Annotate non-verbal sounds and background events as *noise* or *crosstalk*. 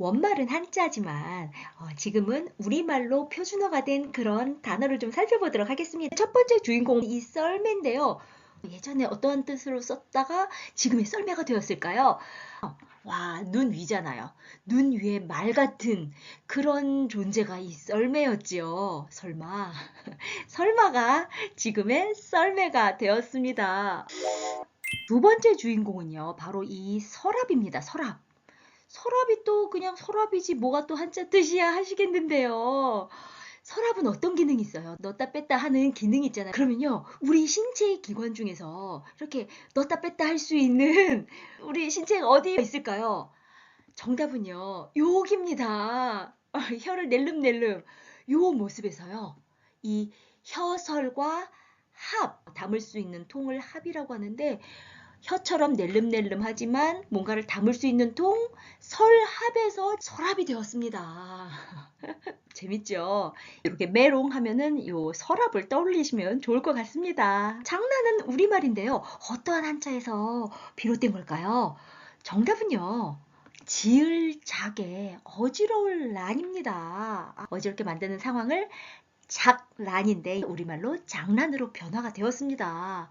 원말은 한자지만 어, 지금은 우리말로 표준어가 된 그런 단어를 좀 살펴보도록 하겠습니다. 첫 번째 주인공 이 썰매인데요. 예전에 어떠한 뜻으로 썼다가 지금의 썰매가 되었을까요? 어, 와, 눈 위잖아요. 눈 위에 말 같은 그런 존재가 이 썰매였지요. 설마. *laughs* 설마가 지금의 썰매가 되었습니다. 두 번째 주인공은요, 바로 이 서랍입니다. 서랍. 서랍이 또 그냥 서랍이지 뭐가 또 한자 뜻이야 하시겠는데요. 서랍은 어떤 기능이 있어요? 넣었다 뺐다 하는 기능이 있잖아요. 그러면요, 우리 신체의 기관 중에서 이렇게 넣었다 뺐다 할 수 있는 *laughs* 우리 신체가 어디에 있을까요? 정답은요, 여기입니다. 아, *laughs* 혀를 낼름낼름. 요 모습에서요, 이 혀설과 합, 담을 수 있는 통을 합이라고 하는데, 혀처럼 낼름낼름하지만 뭔가를 담을 수 있는 통, 설합에서 서랍이 되었습니다. *laughs* 재밌죠? 이렇게 메롱 하면은 요 서랍을 떠올리시면 좋을 것 같습니다. 장난은 우리말인데요. 어떠한 한자에서 비롯된 걸까요? 정답은요. 지을 작의 어지러울 란입니다. 아, 어지럽게 만드는 상황을 작란인데 우리말로 장난으로 변화가 되었습니다.